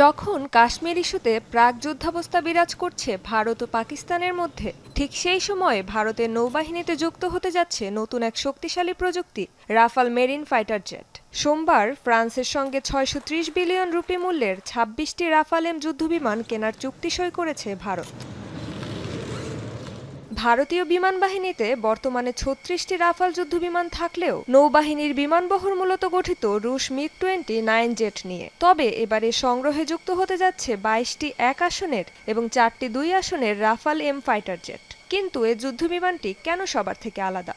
যখন কাশ্মীর ইস্যুতে প্রাক যুদ্ধাবস্থা বিরাজ করছে ভারত ও পাকিস্তানের মধ্যে, ঠিক সেই সময়ে ভারতের নৌবাহিনীতে যুক্ত হতে যাচ্ছে নতুন এক শক্তিশালী প্রযুক্তি, রাফাল মেরিন ফাইটার জেট। সোমবার ফ্রান্সের সঙ্গে ছয়শো ত্রিশ বিলিয়ন রুপি মূল্যের ছাব্বিশটি রাফাল এম যুদ্ধবিমান কেনার চুক্তি সই করেছে ভারত। ভারতীয় বিমান বাহিনীতে বর্তমানে ছত্রিশটি রাফাল যুদ্ধ বিমান থাকলেও নৌবাহিনীর বিমানবহর মূলত গঠিত রুশ মিগ টোয়েন্টি নাইন জেট নিয়ে। তবে এবারে সংগ্রহে যুক্ত হতে যাচ্ছে বাইশটি এক আসনের এবং চারটি দুই আসনের রাফাল এম ফাইটার জেট। কিন্তু এ যুদ্ধবিমানটি কেন সবার থেকে আলাদা?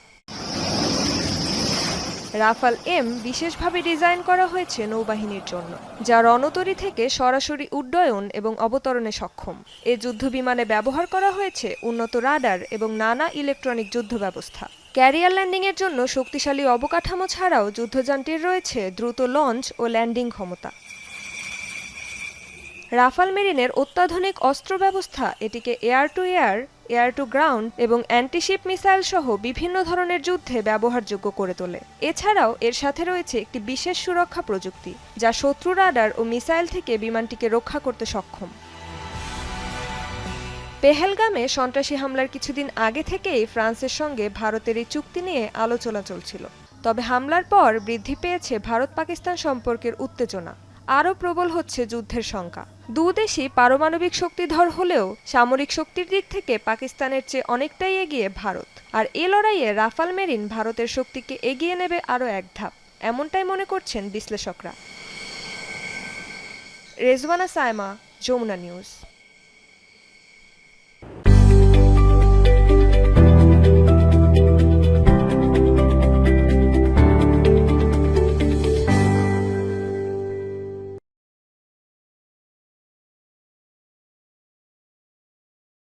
রাফাল এম বিশেষভাবে ডিজাইন করা হয়েছে নৌবাহিনীর জন্য, যা রণতরী থেকে সরাসরি উড্ডয়ন এবং অবতরণে সক্ষম। এ যুদ্ধবিমানে ব্যবহার করা হয়েছে উন্নত রাডার এবং নানা ইলেকট্রনিক যুদ্ধ ব্যবস্থা ক্যারিয়ার ল্যান্ডিংয়ের জন্য শক্তিশালী অবকাঠামো ছাড়াও যুদ্ধযানটির রয়েছে দ্রুত লঞ্চ ও ল্যান্ডিং ক্ষমতা। রাফাল মেরিনের অত্যাধুনিক অস্ত্র ব্যবস্থা এটিকে air to air air to ground এবং অ্যান্টিশিপ মিসাইল সহ বিভিন্ন ধরনের যুদ্ধে ব্যবহারযোগ্য করে তোলে। এছাড়াও এর সাথে রয়েছে একটি বিশেষ সুরক্ষা প্রযুক্তি, যা শত্রু রাডার ও মিসাইল থেকে বিমানটিকে রক্ষা করতে সক্ষম। পেহেলগামে সন্ত্রাসী হামলার কিছুদিন আগে থেকেই ফ্রান্সের সঙ্গে ভারতের এই চুক্তি নিয়ে আলোচনা চলছিল। তবে হামলার পর বৃদ্ধি পেয়েছে ভারত পাকিস্তান সম্পর্কের উত্তেজনা। আরও প্রবল হচ্ছে যুদ্ধের সংখ্যা। দু দেশই পারমাণবিক শক্তিধর হলেও সামরিক শক্তির দিক থেকে পাকিস্তানের চেয়ে অনেকটাই এগিয়ে ভারত। আর এ লড়াইয়ে রাফাল মেরিন ভারতের শক্তিকে এগিয়ে নেবে আরও এক ধাপ, এমনটাই মনে করছেন বিশ্লেষকরা। রেজওয়ানা সায়মা, যমুনা নিউজ।